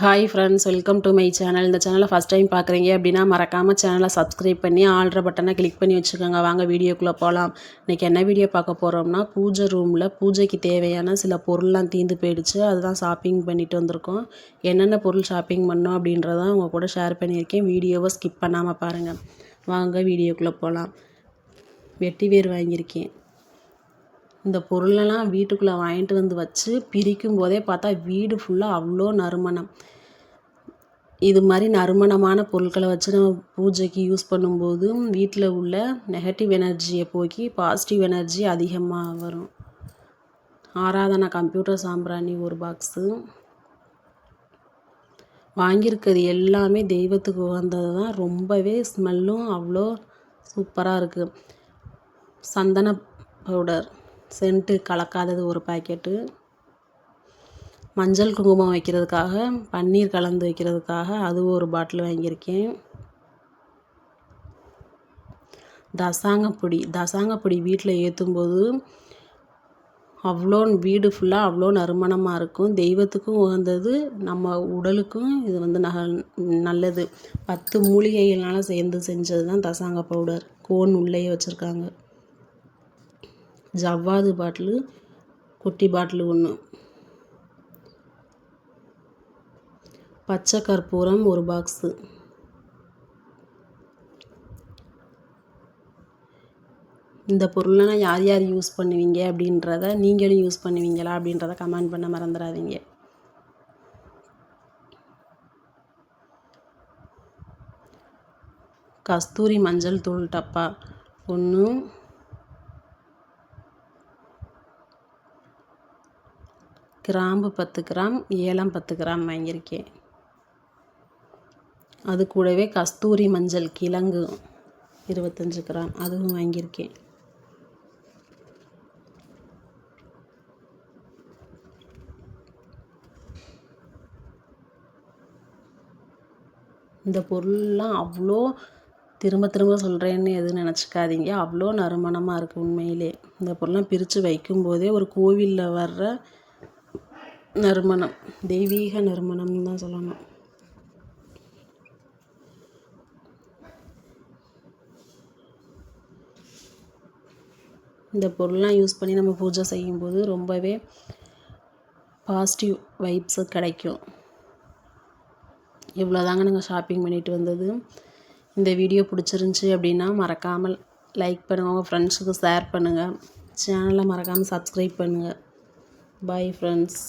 Hi friends welcome to my channel இந்த சேனலை first time பார்க்குறீங்க அப்படின்னா மறக்காமல் சேனலை சப்ஸ்கிரைப் பண்ணி ஆல்ற பட்டனை கிளிக் பண்ணி வச்சுக்கோங்க. வாங்க வீடியோக்குள்ளே போகலாம் இன்றைக்கி என்ன வீடியோ பார்க்க போகிறோம்னா பூஜை ரூமில் பூஜைக்கு தேவையான சில பொருள்லாம் தீர்ந்து போயிடுச்சு. அதுதான் ஷாப்பிங் பண்ணிட்டு வந்திருக்கோம். என்னென்ன பொருள் ஷாப்பிங் பண்ணோம் அப்படின்றதான் உங்கள் கூட ஷேர் பண்ணியிருக்கேன். வீடியோவை ஸ்கிப் பண்ணாமல் பாருங்கள் வாங்க வீடியோக்குள்ளே போகலாம் வெட்டி வேர் வாங்கியிருக்கேன். இந்த பொருளெல்லாம் வீட்டுக்குள்ளே வாங்கிட்டு வந்து வச்சு பிரிக்கும் போதே பார்த்தா வீடு ஃபுல்லாக அவ்வளோ நறுமணம். இது மாதிரி நறுமணமான பொருட்களை வச்சு நம்ம பூஜைக்கு யூஸ் பண்ணும்போது வீட்டில் உள்ள நெகட்டிவ் எனர்ஜியை போக்கி பாசிட்டிவ் எனர்ஜி அதிகமாக வரும். ஆராதனா கம்ப்யூட்டர் சாம்பிராணி ஒரு பாக்ஸு வாங்கியிருக்கிறது எல்லாமே தெய்வத்துக்கு உகந்தது தான். ரொம்பவே ஸ்மெல்லும் அவ்வளோ சூப்பராக இருக்குது சந்தன பவுடர் சென்ட்டு கலக்காதது ஒரு பாக்கெட்டு. மஞ்சள் குங்குமம் வைக்கிறதுக்காக பன்னீர் கலந்து வைக்கிறதுக்காக அது ஒரு பாட்டில் வாங்கியிருக்கேன். தசாங்கப்பொடி தசாங்கப்பொடி வீட்டில் ஏற்றும்போது அவ்வளோ வீடு ஃபுல்லாக அவ்வளோ நறுமணமாக இருக்கும். தெய்வத்துக்கும் உகந்தது நம்ம உடலுக்கும் இது வந்து நக நல்லது. பத்து மூலிகைகள்னால சேர்ந்து செஞ்சது தான் தசாங்க பவுடர் கோன் உள்ளேயே வச்சுருக்காங்க. ஜவ்வாது பாட்டிலு குட்டி பாட்டிலு ஒன்று பச்சை கற்பூரம் ஒரு பாக்ஸு. இந்த பொருளெல்லாம் யார் யார் யூஸ் பண்ணுவீங்க அப்படின்றத நீங்களும் யூஸ் பண்ணுவீங்களா அப்படின்றத கமெண்ட் பண்ண மறந்துடாதீங்க. கஸ்தூரி மஞ்சள் தூள் டப்பா ஒன்று கிராம்பு பத்து கிராம் ஏலம் பத்து கிராம் வாங்கியிருக்கேன். அது கூடவே கஸ்தூரி மஞ்சள் கிழங்கு இருபத்தஞ்சி கிராம் அதுவும் வாங்கியிருக்கேன். இந்த பொருள்லாம் அவ்வளோ திரும்ப திரும்ப சொல்கிறேன்னு எதுவும் நினச்சிக்காதீங்க. அவ்வளோ நறுமணமாக இருக்குது உண்மையிலே. இந்த பொருள்லாம் பிரித்து வைக்கும்போதே ஒரு கோவிலில் வர்ற நறுமணம். தெய்வீக நறுமணம்னு தான் சொல்லணும். இந்த பொருள்லாம் யூஸ் பண்ணி நம்ம பூஜை செய்யும்போது ரொம்பவே பாசிட்டிவ் வைப்ஸு கிடைக்கும். இவ்வளோ தாங்க நாங்கள் ஷாப்பிங் பண்ணிட்டு வந்தது. இந்த வீடியோ பிடிச்சிருந்துச்சி அப்படின்னா மறக்காமல் லைக் பண்ணுங்கள் உங்கள் ஃப்ரெண்ட்ஸுக்கு ஷேர் பண்ணுங்கள் சேனலை மறக்காமல் சப்ஸ்கிரைப் பண்ணுங்கள் பாய் ஃப்ரெண்ட்ஸ்